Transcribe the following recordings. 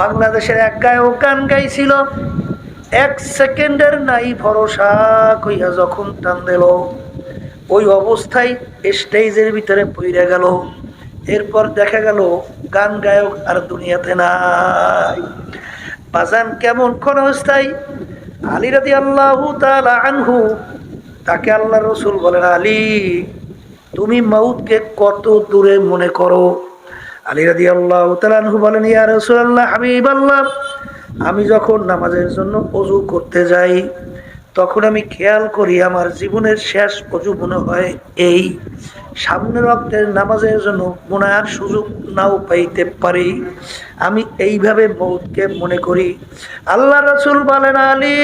বাংলাদেশের এক গায়ক গান গাইছিল। এক সেকেন্ডের নাই ভরসা কইয়া যখন টান দিল, ওই অবস্থায় স্টেজের ভিতরে পইরা গেল। এরপর দেখা গেল, গান গায়ক আর দুনিয়াতে নাই। বাজান কেমন কোন অবস্থায় আলী রাদি আল্লাহ আনহু, তাকে আল্লাহ রসুল বলেন, আলী, তুমি মাউদকে কত দূরে মনে করো? আলী রাদি আল্লাহ তালু বলেন, ইয়া রসুল আল্লাহ হাবিব আল্লাহ আমি যখন নামাজের জন্য অজু করতে যাই, তখন আমি খেয়াল করি আমার জীবনের শেষ অজু মনে হয় এই। সামনের রক্তের নামাজের জন্য মনার সুযোগ নাও পাইতে পারি। আমি এইভাবে মৌতকে মনে করি। আল্লাহ রসুল বলেন, আলী,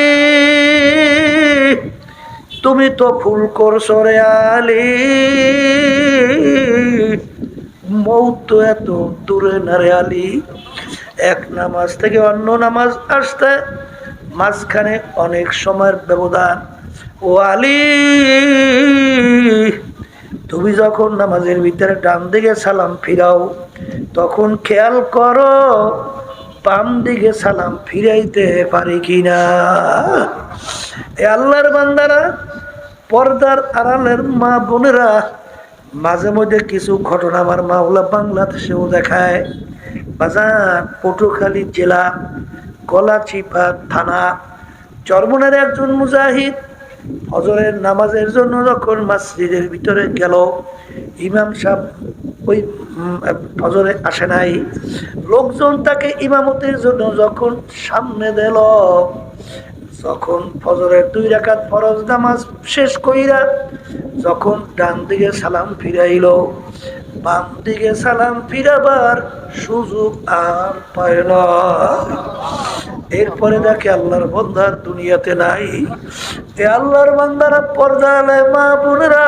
তুমি তো ফুল করছ রে আলী। মৌত এত দূরে না রে আলী। এক নামাজ থেকে অন্য নামাজ আসতে মাঝখানে অনেক সময়ের ব্যবধান। ও তুমি যখন নামাজের ভিতরে ডান দিকে সালাম ফিরাও, তখন খেয়াল করো, বাম দিকে সালাম ফিরাইতে পারি কিনা। এ আল্লাহর বান্দারা, পর্দার আড়ালের মা বোনেরা মাঝে মধ্যে কিছু ঘটনা আমার মাওলা বাংলাদেশেও দেখায়। বাজার পটুখালী জেলা, গলাচিপা থানা, চরমনের একজন মুজাহিদ হজরের নামাজের জন্য যখন মসজিদের ভিতরে গেল, ইমাম সাহেব ওই ফজরে আসে নাই। লোকজন তাকে ইমামতের জন্য যখন সামনে দিল যখন ফজরের দুই রাকাত ফরজ নামাজ শেষ কইরা যখন ডান দিকে সালাম ফিরাইল, বাম দিকে সালাম ফিরাবার সুযোগ আর না। এরপরে দেখে আল্লাহর বন্ধার দুনিয়াতে নাই। এ আল্লাহর পর্দা আলায় মা বোনেরা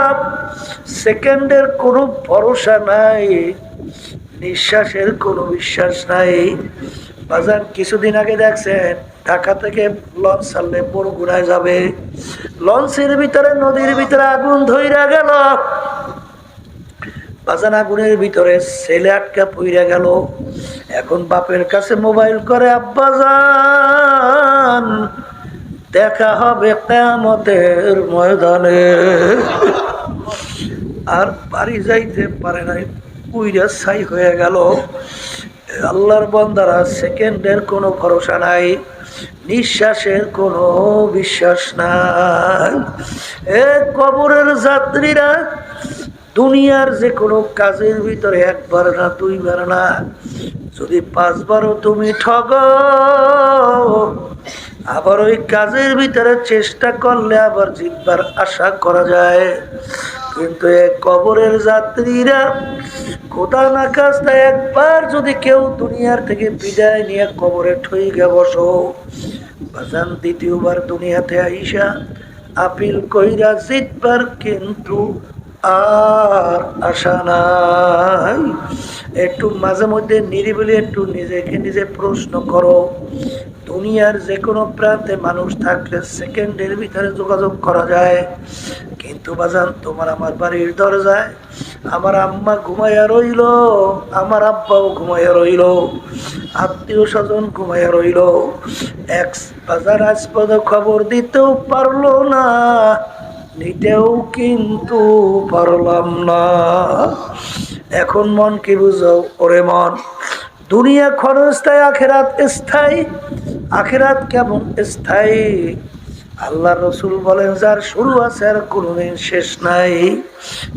সেকেন্ডের কোনো ভরসা নাই, নিঃশ্বাসের কোনো বিশ্বাস নাই। বাজার কিছুদিন আগে দেখছেন ঢাকা থেকে লঞ্চ ছাড়লে বড়গুড়ায় যাবে। লঞ্চের ভিতরে, নদীর ভিতরে আগুন ধইরা গেল। বাজান আগুনের ভিতরে ছেলে আটকা পইরা গেল। এখন বাপের কাছে মোবাইল করে, আব্বা যান দেখা হবে কেমতের ময়দানে। আর বাড়ি যাইতে পারে নাই, পুইরা ছাই হয়ে গেল। আল্লাহর বন্দারা সেকেন্ডের কোনো ভরসা নাই। নিঃশ্বাসের কোনো বিশ্বাস নাই। এ কবরের যাত্রীরা দুনিয়ার যে কোনো কাজের ভিতরে একবার না দুইবার না, যদি পাঁচবারও তুমি ঠগ, আবার ওই কাজের ভিতরে চেষ্টা করলে আবার জিতবার আশা করা যায়। কিন্তু এক কবরের যাত্রীরা কোথা না কাজটা একবার যদি কেউ দুনিয়ার থেকে বিদায় নিয়ে কবরে ঠইগে বসো, বাজান দ্বিতীয়বার দুনিয়াতে আইসা আপিল কইরা জিতবার কিন্তু আর আশা নাই। একটু মাঝে মধ্যে নিরিবিলি একটু নিজেকে নিজে প্রশ্ন করো, দুনিয়ার যে কোনো প্রান্তে মানুষ থাকলে সেকেন্ডের ভিতরে যোগাযোগ করা যায়। কিন্তু বাজান, তোমার আমার বাড়ির দরজায় আমার আম্মা ঘুমাইয়া রইল, আমার আব্বাও ঘুমাইয়া রইল, আত্মীয় স্বজন ঘুমাইয়া রইল। এক বাজার আসপদ খবর দিতেও পারল না, নিতেও কিন্তু পারলাম না। এখন মন কি বুঝো ওরে মন, দুনিয়া ক্ষণস্থায়ী, আখেরাত স্থায়ী, আখেরাত কেমন স্থায়ী? আল্লাহ রসুল বলেন, যার শুরু আছে আর কোনোদিন শেষ নাই।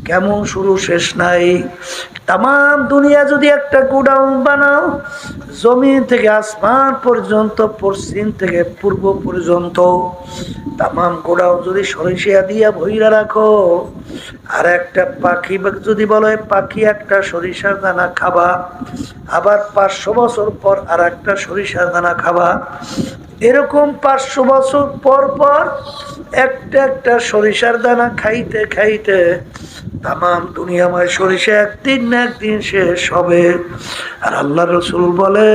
কেমন শুরু, শেষ নাই? তাম দুনিয়া যদি একটা গোডাউন বানাও, জমিন থেকে আসমান পর্যন্ত, পশ্চিম থেকে পূর্ব পর্যন্ত, তামাম গোডাউন যদি সরিষা দিয়া ভইরা রাখো, আর একটা পাখি যদি বলে পাখি একটা সরিষার দানা খাবা, আবার পাঁচশো বছর পর আর একটা সরিষার দানা খাবা এরকম পাঁচশো বছর পর পর একটা একটা সরিষার দানা খাইতে খাইতে তাম দুনিয়াময় সরিষা একদিন না একদিন শেষ হবে। আর আল্লাহ রসুল বলে,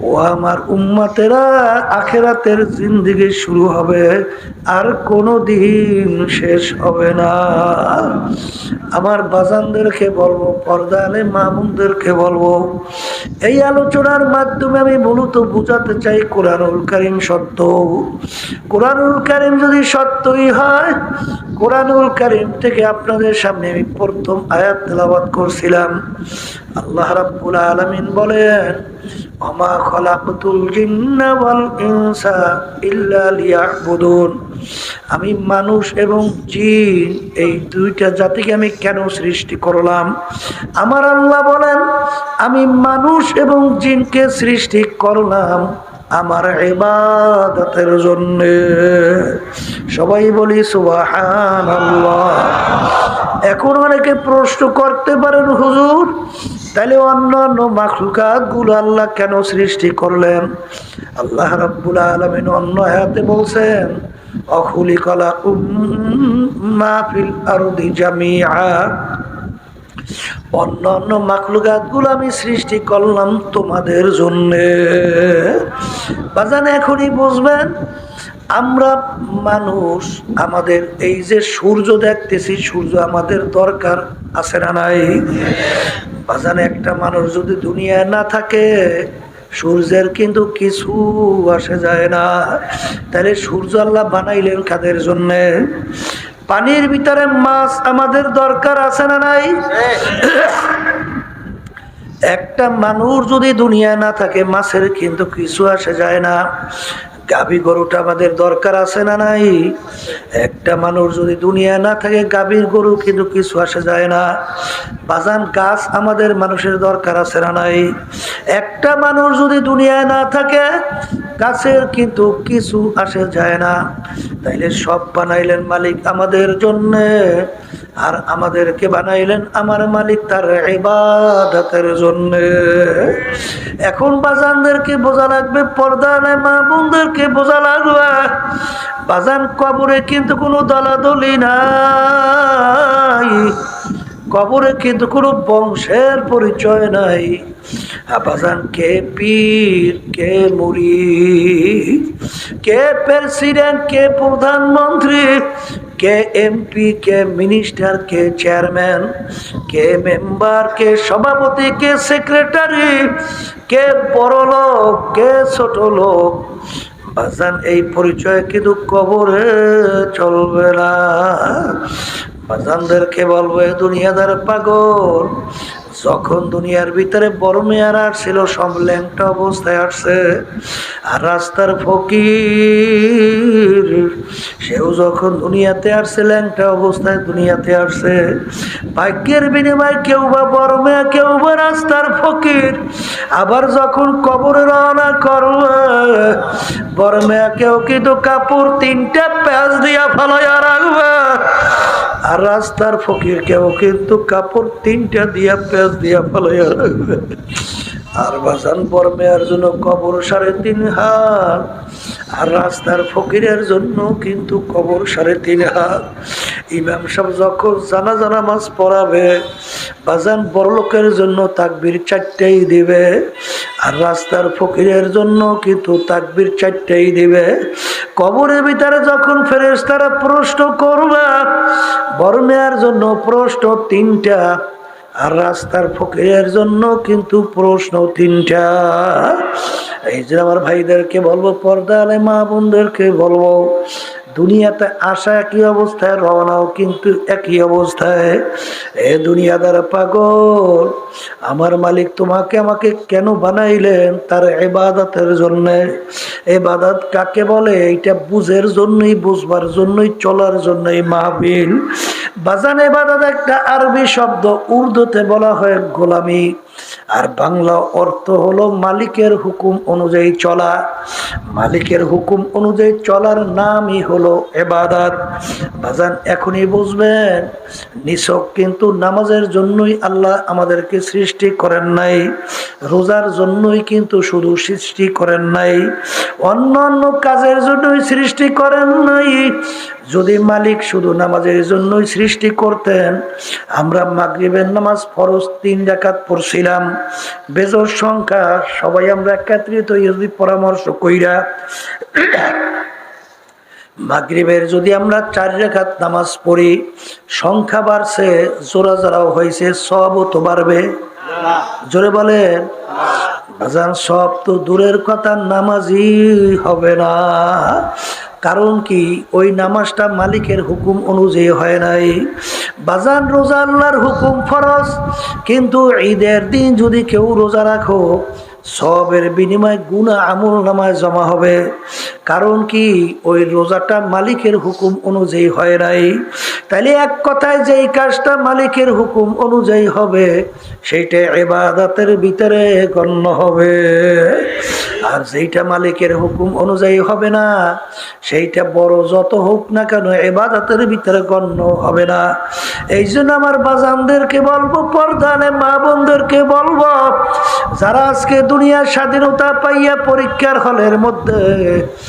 ও আমার উম্মাতেরা, আখেরাতের জিন্দিগি শুরু হবে, আর কোনো দিন শেষ হবে না। আমার বাজানদেরকে বলব পর্দালে মামুনদেরকে বলব এই আলোচনার মাধ্যমে আমি মূলত বোঝাতে চাই কোরআনুল কারিম সত্য। কোরআনুল কারিম যদি সত্যই হয়, কোরআনুল কারিম থেকে আপনাদের সামনে আমি প্রথম আয়াত তেলাবাদ করছিলাম। আল্লাহ রাব্বুল আলামিন বলেন অমা খলাকতুল জিন্না ওয়াল ইনসা ইল্লা লিয়াবুদুন। আমি মানুষ এবং জিন, এই দুইটা জাতিকে আমি কেন সৃষ্টি করলাম? আমার আল্লাহ বলেন, আমি মানুষ এবং জিনকে সৃষ্টি করলাম আমার ইবাদতের জন্য। সবাই বলি সুবাহান এখন অনেকে প্রশ্ন করতে পারেন, হুজুর, তাহলে অন্য অন্য মাখলুকাতগুলো আল্লাহ কেন সৃষ্টি করলেন? আল্লাহ রাব্বুল আলমিন অন্য হাতে বলছেন জামিয়া অন্য অন্য মাকলুকাতগুলো আমি সৃষ্টি করলাম তোমাদের জন্যে। বাজান এখনই বুঝবেন, আমরা মানুষ, আমাদের এই যে সূর্য দেখতেছি, সূর্য আমাদের দরকার আছে না নাই? বাজানে একটা মানুষ যদি দুনিয়ায় না থাকে সূর্যের কিন্তু কিছু আসে যায় না। তাহলে সূর্য আল্লাহ বানাইলেন খাদের জন্যে? পানির ভিতরে মাছ আমাদের দরকার আছে না নাই? একটা মানুষ যদি দুনিয়া না থাকে, মাছের কিন্তু কিছু আসে যায় না। গাভী গরুটা আমাদের দরকার আছে না নাই? একটা মানুষ যদি দুনিয়া না থাকে, গাভীর গরু কিন্তু কিছু আসে যায় না। বাজান গাছ আমাদের মানুষের দরকার আছে না নাই? একটা মানুষ যদি দুনিয়ায় না থাকে, গাছের কিন্তু কিছু আসে যায় না। তাইলে সব বানাইলেন মালিক আমাদের জন্যে, আর আমাদেরকে বানাইলেন আমার মালিক তার ইবাদতের জন্য। এখন বাজানদেরকে বোঝা লাগবে, পর্দা মা বোনদেরকে বোঝা লাগবে বাজান কবরে কিন্তু কোনো দলাদলি নাই। কবরে কিন্তু কোনো বংশের পরিচয় নাই। আবাজান কে পীর, কে মুড়ি কে প্রেসিডেন্ট, কে প্রধানমন্ত্রী, কে এমপি, কে মিনিস্টার, কে চেয়ারম্যান, কে মেম্বার, কে সভাপতি, কে সেক্রেটারি, কে বড় লোক কে ছোট লোক বাজান এই পরিচয় কিন্তু কবরে চলবে না? বাজানদেরকে বলব দুনিয়াদার পাগল যখন দুনিয়ার ভিতরে বড় মেয়ার আসছিল, সব ল্যাংটা অবস্থায় আসছে। আর রাস্তার ফকির, সেও যখন দুনিয়াতে আসছে, ল্যাংটা অবস্থায় দুনিয়াতে আসছে। ভাগ্যের বিনিময়ে কেউ বা বড় মেয়া, কেউ বা রাস্তার ফকির। আবার যখন কবর রওনা করবে, বড় মেয়া কেউ কিন্তু কাপড় তিনটা প্যাঁচ দিয়া ফালাইয়া রাখবে। আর রাস্তার ফকির কেউ কিন্তু কাপড় তিনটা দিয়া পেঁচ দিয়া ফলাইয়া রাখবে। আর বাসান পরমেয়ার জন্য কবর সাড়ে তিন হাত। আর রাস্তার ফকিরের জন্য কিন্তু কবর সাড়ে তিন হাত। ইমাম সাহেব যখন জানা জানা মাছ পড়াবে, বাজান বড় লোকের জন্য তাকবির চারটেই দিবে। আর রাস্তার ফকিরের জন্য কিন্তু তাকবির চারটেই দিবে। কবরের ভিতরে যখন ফেরেস তারা প্রশ্ন করবে বর্মেয়ার জন্য প্রশ্ন তিনটা আর রাস্তার ফকিরের জন্য কিন্তু প্রশ্ন তিনটা। এই যে আমার ভাইদেরকে বলব পর্দা আলে মা বোনদেরকে বলব দুনিয়াতে আসা একই অবস্থায়, রওনাও কিন্তু একই অবস্থায়। এ দুনিয়াদার পাগল, আমার মালিক তোমাকে আমাকে কেন বানাইলেন তার এবাদতের জন্য? এবাদত কাকে বলে? এইটা বুঝের জন্যই, বুঝবার জন্যই, চলার জন্যই মাহবিল বাজান এবাদত একটা আরবি শব্দ, উর্দুতে বলা হয় গোলামি। আর বাংলা অর্থ হলো মালিকের হুকুম অনুযায়ী চলা। মালিকের হুকুম অনুযায়ী চলার নামই হলো এবাদাত। বাজান, এখনই বুঝবেন, নিছক কিন্তু নামাজের জন্যই আল্লাহ আমাদেরকে সৃষ্টি করেন নাই, রোজার জন্যই কিন্তু শুধু সৃষ্টি করেন নাই অন্য অন্য কাজের জন্যই সৃষ্টি করেন নাই যদি মালিক শুধু নামাজের জন্যই সৃষ্টি করতেন, আমরা মাগরিবের নামাজ ফরজ তিন ডাকাত পড়ছিলাম। বেজর সংখ্যা সবাই আমরা একত্রিত যদি পরামর্শ কইরা মাগরিবের যদি আমরা চার রেখাত নামাজ পড়ি, সংখ্যা বাড়ছে জোড়া জোড়াও হয়েছে, সবও তো বাড়বে। জোরে বলেন সব তো দূরের কথা, নামাজই হবে না। কারণ কি, ওই নামাজটা মালিকের হুকুম অনুযায়ী হয় নাই। বাজান রোজা আল্লাহর হুকুম ফরজ, কিন্তু ঈদের দিন যদি কেউ রোজা রাখো, সবের বিনিময় গুণা আমল নামায় জমা হবে। কারণ কি, ওই রোজাটা মালিকের হুকুম অনুযায়ী হয় নাই। তাইলে এক কথায় যেই কাজটা মালিকের হুকুম অনুযায়ী হবে, সেইটা এবাদাতের ভিতরে গণ্য হবে। আর যেইটা মালিকের হুকুম অনুযায়ী হবে না, সেইটা বড় যত হোক না কেন এবাদাতের ভিতরে গণ্য হবে না। এই জন্য আমার বাজানদেরকে বলব পর্দানে মা বোনদেরকে বলব, যারা আজকে দুনিয়ার স্বাধীনতা পাইয়া পরীক্ষার হলের মধ্যে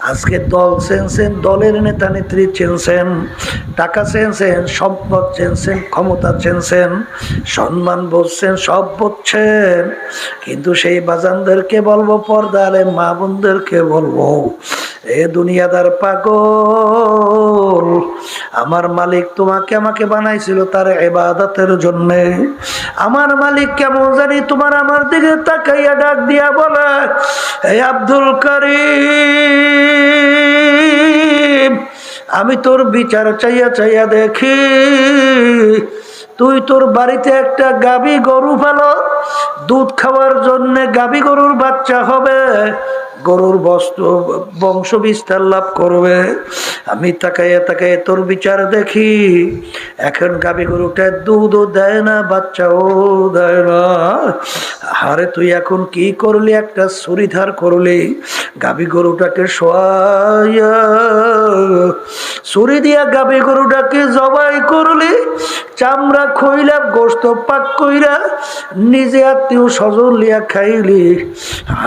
আজকে দল চেনছেন দলের নেতা নেত্রী চেনছেন টাকা চেনছেন সম্পদ চেনছেন ক্ষমতা চেনছেন সম্মান বলছেন সব বুঝছেন কিন্তু সেই বাজানদেরকে বলব, পর্দারে মা বোনদেরকে বলব, এ দুনিয়াদার পাগল, আমার মালিক তোমাকে আমাকে বানাইছিল তার এবাদতের জন্য। আমার মালিক কেমন জানি তোমার আমার দিকে তাকাইয়া ডাক দিয়া বলে এই আব্দুল করিম আমি তোর বিচার চাইয়া চাইয়া দেখি, তুই তোর বাড়িতে একটা গাবি গরু ফেল দুধ খাওয়ার জন্য গাবি গরুর বাচ্চা হবে গরুর বস্ত্র বংশ বিস্তার লাভ করবে। আমি তাকাইয়া তাকাইয়া তোর বিচার দেখি। এখন গাবি গরুটা দুধও দেয় না, বাচ্চাও দেয় না। আরে তুই এখন কি করলি? একটা ছুরিধার করলি। গাবি গরুটাকে শোয়াইয়া ছুরি দিয়া গাবি গরুটাকে জবাই করলি। চামড়া খইলা গোস্ত পাক কইরা নিজে আত্মীয় স্বজন লিয়া খাইলি।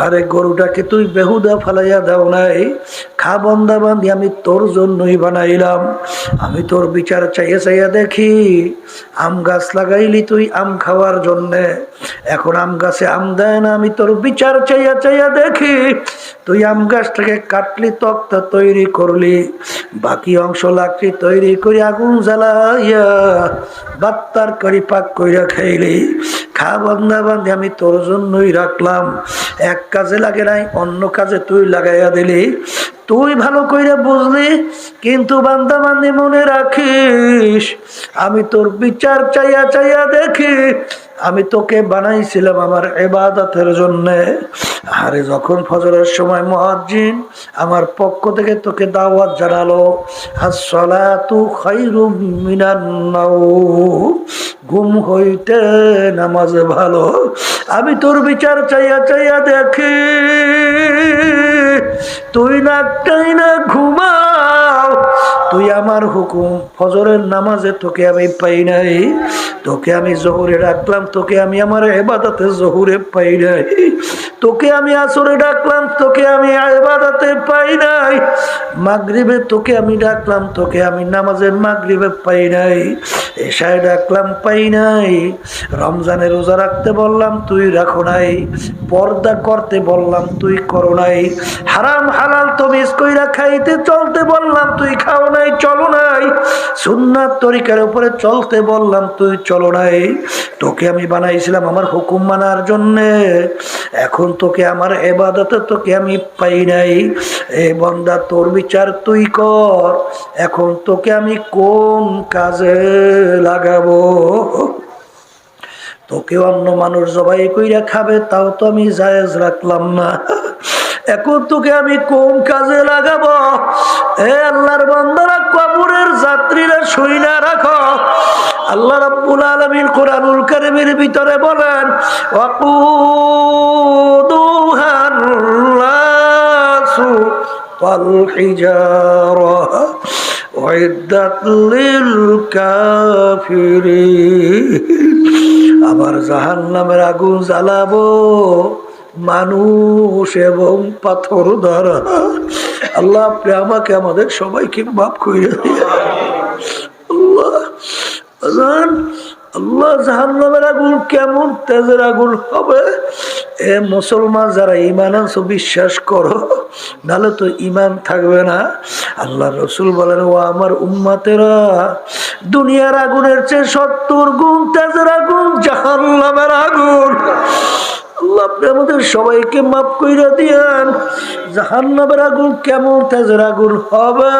আরে গরুটাকে তুই বেহুদা ফালাইয়া দাও নাই। খা বন্দা বান্ধি আমি তোর জন্যই বানাইলাম। আমি তোর বিচার চাইয়া চাইয়া দেখি, আম গাছ লাগাইলি তুই আম খাওয়ার জন্যে। এখন আম গাছে আম দেয় না, আমি তোর বিচার চাইয়া চাইয়া দেখি। তুই আম গাছটাকে কাটলি, তক্তা তৈরি করলি। বাকি অংশ লাকড়ি তৈরি করে আগুন জ্বালাইয়া বাত্তার করি পাক কইরা খাইলি। খা বান্ধা বান্ধি আমি তোর জন্যই রাখলাম। এক কাজে লাগে নাই, অন্য কাজে তুই লাগাইয়া দিলি, তুই ভালো কইরা বুঝলি, কিন্তু বান্দা মনে রাখিস, আমি তোর বিচার চাইয়া চাইয়া দেখি আমি তোকে বানাইছিলাম আমার এবাদতের জন্যে। আরে যখন ফজরের সময় মহাজিন আমার পক্ষ থেকে তোকে দাওয়াত জানালো ঘুম হইতে নামাজ ভালো। আমি তোর বিচার চাইয়া চাইয়া দেখি। তুই না ঘুমাও তুই আমার হুকুম, ফজরের নামাজে তোকে আমি পাই নাই। তোকে আমি জহুরে ডাকলাম, তোকে আমি আমার এবাদাতে জহুরে পাই নাই। তোকে আমি আসরে ডাকলাম, তোকে আমি এবাদাতে পাই নাই। মাগরিবে তোকে আমি ডাকলাম, তোকে আমি নামাজে মাগরিবে পাই নাই। এসায় ডাকলাম, পাই নাই। রমজানে রোজা রাখতে বললাম, তুই রাখো নাই। পর্দা করতে বললাম, তুই করো নাই। হারাম হালাল তো মিস কইরা খাইতে চলতে বললাম, তুই খাও নাই। চলো নাই। সুন্নাত তরিকার উপরে চলতে বললাম, তুই চলো নাই। তোকে আমি বানাইছিলাম আমার হুকুম মানার জন্যে। এখন তোকে আমার এবাদতে তোকে আমি পাই নাই। এ বন্দা, তোর বিচার তুই কর। এখন তোকে আমি কোন কাজে লাগাবো? তোকে অন্য মানুষ জবাই কইরা খাবে, তাও তো আমি জায়েজ রাখলাম না। এখন তোকে আমি কোন কাজে লাগাবো? এ আল্লাহর বন্দরা কবরের যাত্রীরা শুইনা রাখো। আল্লাহ রাব্বুল আলামিন কোরআনুল কারীমের ভিতরে বলেন ওয়াকুদুহান নাসু ওয়াল হিজারা উইদ্দাত লিল কাফিরিন। আবার জাহান্নামের আগুন জ্বালাবো। মানুষ এবং পাথর দ্বারা। আল্লাহ, আপনি আমাকে, আমাদের সবাইকে মাফ করে দিয়ে আল্লাহ আল্লাহ জাহান্নামের আগুন কেমন তেজের আগুন হবে? এ মুসলমান যারা ইমান আনছো, বিশ্বাস করো নাহলে তো ইমান থাকবে না। আল্লাহ রসুল বলেন, ও আমার উম্মাতেরা, দুনিয়ার আগুনের চেয়ে সত্তর গুণ তেজের আগুন জাহান্নামের আগুন। আল্লাহ আপনি আমাদের সবাইকে মাফ কইরা দিয়েন। জাহান্নামের আগুন কেমন তেজের আগুন হবে?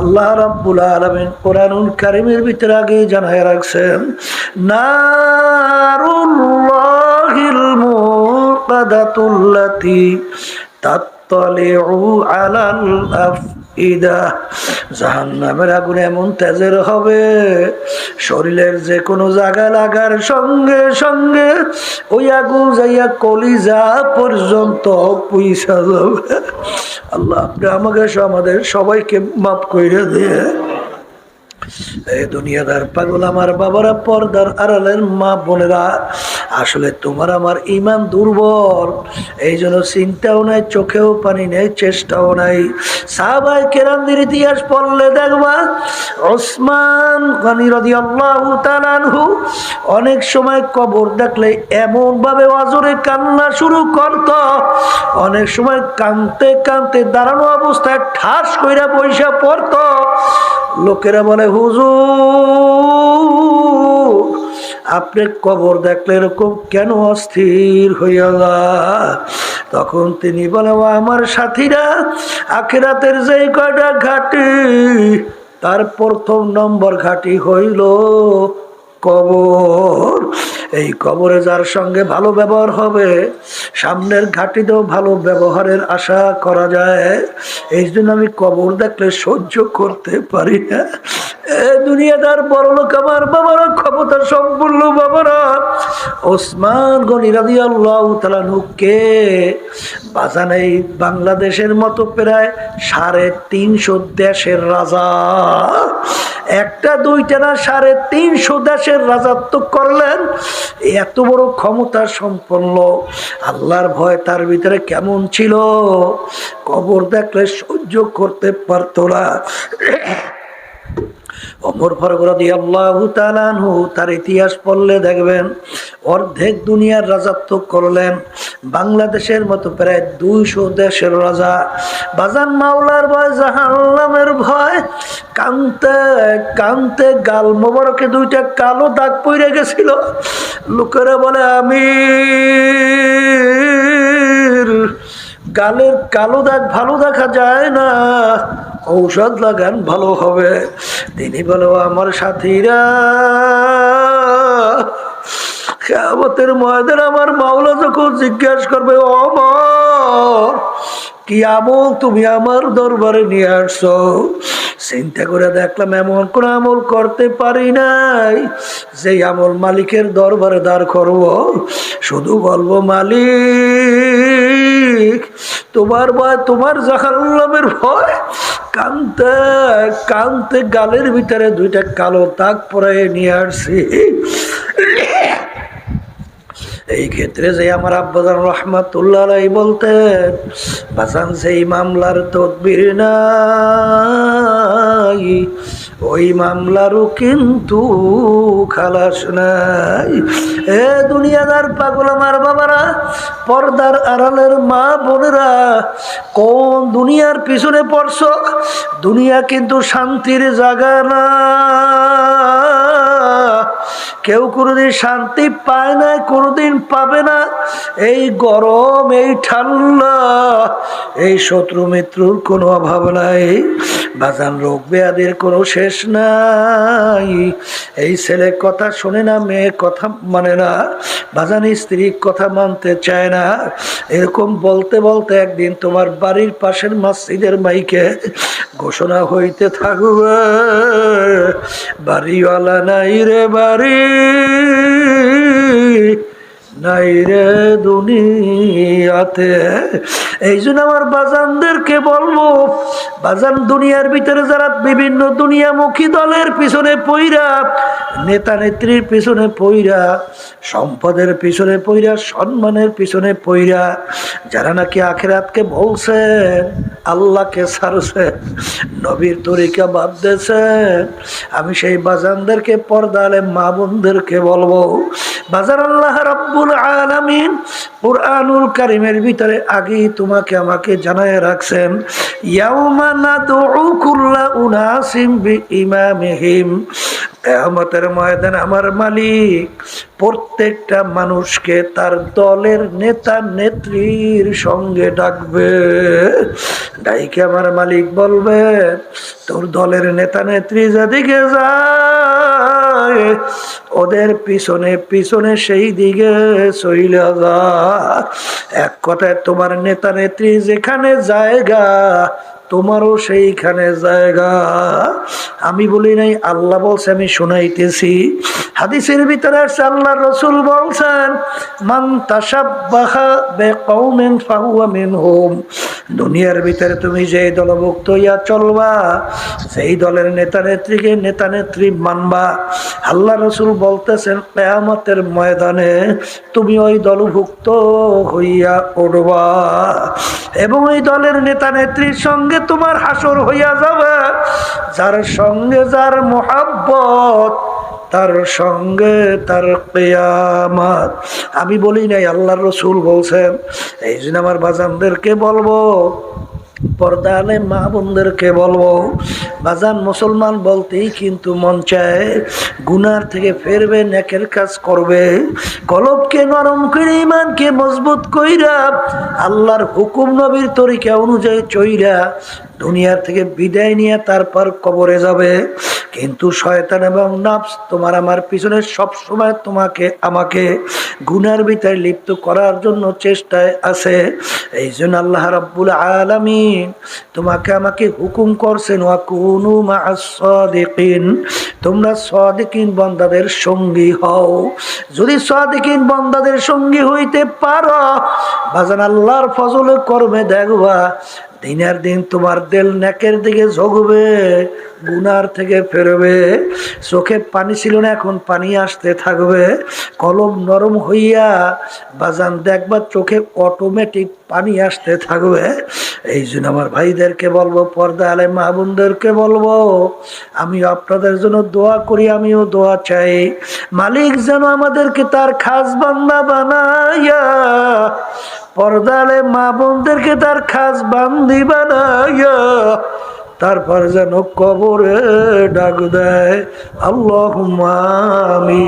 আল্লাহ রাব্বুল আলামিন কোরআনুল কারীমের ভিতরে আগে জানায় রাখছেন, নারুল্লাহিল মুকাদাতুল্লাতি তাত্তালিউ আলাল আফইদা জাহান্নামের আগুন এমন তেজের হবে, শরীরের যে কোনো জায়গা লাগার সঙ্গে সঙ্গে ওই আগুন যাইয়া কলিজা পর্যন্ত পয়সা যাবে। আল্লাহ, আপনি আমাকে আমাদের সবাইকে মাফ করে দিয়ে। এই দুনিয়াদার পাগল আমার বাবারা পর্দার আড়ালের মা বোনেরা, আসলে তোমার আমার ইমান দুর্বল। এই জন্য চিন্তাও নাই, চোখেও পানি নেই, চেষ্টাও নাই। সাহাবাই কেরামদের ইতিহাস পড়লে দেখবা, ওসমান গনি আল্লাহ তালানহু অনেক সময় কবর দেখলে এমন ভাবে অজরে কান্না শুরু করত। অনেক সময় কানতে কানতে দাঁড়ানো অবস্থায় ঠাস কইরা পয়সা পড়তো। লোকেরা বলে, হুজুর, আপনি কবর দেখলে এরকম কেন অস্থির হইয়া? তখন তিনি বলে, "ও আমার সাথীরা, আখেরাতের যেই কয়টা ঘাটি, তার প্রথম নম্বর ঘাটি হইল কবর। এই কবরে যার সঙ্গে ভালো ব্যবহার হবে, সামনের ঘাটিতেও ভালো ব্যবহারের আশা করা যায়। এই জন্য আমি কবর দেখলে সহ্য করতে পারি না। দুনিয়াদার বড় লোক আমার, বাবারা, ক্ষমতা সম্পূর্ণ বাবারা। ওসমান গনি রাজি আল্লাহ তালানুকে বাজান এই বাংলাদেশের মতো প্রায় সাড়ে তিনশো দেশের রাজা। একটা, দুইটা না, সাড়ে তিনশো দেশের রাজাত্ব করলেন। এত বড় ক্ষমতা সম্পন্ন। আল্লাহর ভয় তার ভিতরে কেমন ছিল? কবর দেখলে সহ্য করতে পারত না। অমর ফরগরদি আল্লাহ তালানহু তার ইতিহাস পড়লে দেখবেন, অর্ধেক দুনিয়ার রাজত্ব করলেন, বাংলাদেশের মতো প্রায় দুইশো দেশের রাজা। বাজান মাওলার ভয়, জাহান্নামের ভয়, কানতে কানতে গাল মোবারকে দুইটা কালো দাগ পড়ে গেছিল। লোকেরা বলে আমি গালের কালো দাগ ভালো দেখা যায় না। ঔষধ লাগান ভালো হবে। তিনি বলো আমার সাথীরা কেমতের ময়দান আমার মাওলা যখন জিজ্ঞাসা করবে অমর কি আমল তুমি আমার দরবারে নিয়ে আসছো? চিন্তা করে দেখলাম, এমন কোন আমল করতে পারি নাই। যে আমল মালিকের দরবারে দাঁড় করব, শুধু বলব, মালিক তোমার বা তোমার জাহান্নামের ভয় কানতে কানতে গালের ভিতরে দুইটা কালো তাক পরে নিয়ে আসছি। এই ক্ষেত্রে যে আমার আব্বাজান রহমাতুল্লাহ বলতেন বাসান সেই মামলার তদবির নাই, ওই মামলারও কিন্তু খালাস নাই। এ দুনিয়াদার পাগল আমার বাবারা, পর্দার আড়ালের মা বোনেরা, কোন দুনিয়ার পিছনে পড়ছ? দুনিয়া কিন্তু শান্তির জাগা না কেউ কোনোদিন শান্তি পায় না, কোনোদিন পাবে না। এই গরম, এই ঠান্ডা, এই শত্রু মিত্রুর কোনো অভাব নাই। বাজান রোগ ব্যাধির কোনো শেষ নাই। এই ছেলে কথা শোনে না, মেয়ে কথা মানে না। বাজান স্ত্রী কথা মানতে চায় না। এরকম বলতে বলতে একদিন তোমার বাড়ির পাশের মসজিদের মাইকে ঘোষণা হইতে থাকবে, বাড়িওয়ালা নাই রে বাড়ি। পারে নাই রে দুনিয়াতে। এই জন্য আমার বাজানদেরকে বলব, বাজান দুনিয়ার ভিতরে যারা বিভিন্ন দুনিয়ামুখী দলের পিছনে পইরা, নেতা নেত্রীর পিছনে পইরা, সম্পদের পিছনে পইরা, সম্মানের পিছনে পইরা, যারা নাকি আখেরাতকে বলছেন আল্লাহকে ছাড়ছেন, নবীর তরিকা বাদ দিয়েছেন আমি সেই বাজানদেরকে পর্দালে মা বলব বাজার আল্লাহ রাব্বুল আলামিন কুরআনুল কারিমের ভিতরে আগেই তোমাকে আমাকে জানায় রাখছেন, ইয়াউমা নাদউ কুল্লা উনাসিম বিইমামিহিম। কিয়ামতের ময়দান আমার মালিক প্রত্যেকটা মানুষকে তার দলের নেতা নেত্রীর সঙ্গে ডাকবে। ডাইকে আমার মালিক বলবে, তোর দলের নেতা নেত্রী যেদিকে যায় ওদের পিছনে পিছনে সেই দিকে এক কথায় তোমার নেতা নেত্রী যেখানে জায়গা, তোমারও সেইখানে জায়গা। আমি বলি নাই, আল্লাহ বলছে, আমি শোনাইতেছি। হাদিসের ভিতরে আছে আল্লাহ রসুল বলছেন, মান তাসাব্বাহা বিকৌমিন ফাহুয়া মিনহুম। দুনিয়ার ভিতরে তুমি যে দলভুক্ত হইয়া চলবা, সেই দলের নেতা নেত্রীকে নেতা নেত্রী মানবা। আল্লাহ রসুল বলতেছেন, কেয়ামতের ময়দানে তুমি ওই দলভুক্ত হইয়া উঠবা এবং ওই দলের নেতা নেত্রীর সঙ্গে তোমার হাসর হইয়া যাবে। যার সঙ্গে যার মোহাব্বত তার সঙ্গে তার কেয়ামাত। আমি বলি নাই আল্লাহ রসুল বলছেন, এই জন্য আমার বাজানদেরকে বলব পর্দালে মা বোনদেরকে বলব, বাজান মুসলমান বলতেই কিন্তু মন চায়, গুনার থেকে ফেরবে, নেকের কাজ করবে, কলবকে নরম করে ইমানকে মজবুত কইরা, আল্লাহর হুকুম নবীর তরিকা অনুযায়ী চইরা, দুনিয়ার থেকে বিদায় নিয়ে তারপর কবরে যাবে। কিন্তু শয়তান এবং নাফস তোমার আমার পিছনে সব সময় তোমাকে, আমাকে গুনার ভিতরে লিপ্ত করার জন্য চেষ্টায় আছে। এই জন্য আল্লাহ রাব্বুল আলামিন তোমাকে আমাকে হুকুম করছেন, ওয়াকুনু মা'আস-সাদিকিন তোমরা সাদিকিন বান্দাদের সঙ্গী হও। যদি সাদিকিন বান্দাদের সঙ্গী হইতে পারো, বাজান আল্লাহর ফজলে কর্মে দেখবা দিনের দিন তোমার দেল নেকের দিকে ঝগবে গুনার থেকে ফেরবে। চোখে পানি ছিল না, এখন পানি আসতে থাকবে। কলম নরম হইয়া বাজান দেখবা চোখে অটোমেটিক পানি আসতে থাকবে। এই জন্য আমার ভাইদেরকে বলব, পর্দা আলে মাহবুনদেরকে বলব আমি আপনাদের জন্য দোয়া করি, আমিও দোয়া চাই। মালিক যেন আমাদেরকে তার খাস বান্দা বানাইয়া পর্দালে মা বোনদেরকে তার খাস বান্দি বানাইয়া তারপর যেন কবরে ডাক দেয় আল্লাহ আমি